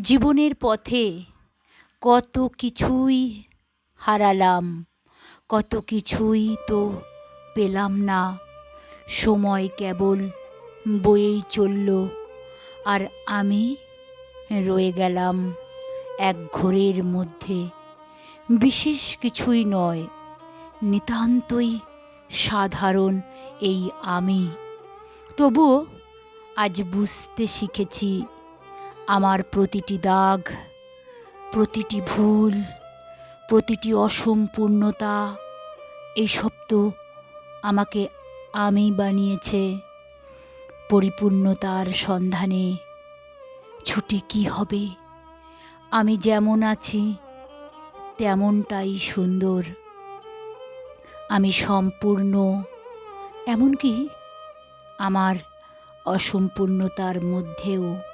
জীবনের পথে কত কিছুই হারালাম, কত কিছুই তো পেলাম না। সময় কেবল বয়েই চলল আর আমি রয়ে গেলাম এক ঘোরের মধ্যে। বিশেষ কিছুই নয়, নিতান্তই সাধারণ এই আমি। তবুও আজ বুঝতে শিখেছি আমার প্রতিটি দাগ, প্রতিটি ভুল, প্রতিটি অসম্পূর্ণতা এইসব তো আমাকে আমি বানিয়েছে পরিপূর্ণতার সন্ধানে। ছুটি কি হবে? আমি যেমন আছি, তেমনটাই সুন্দর। আমি সম্পূর্ণ, এমনকি আমার অসম্পূর্ণতার মধ্যেও।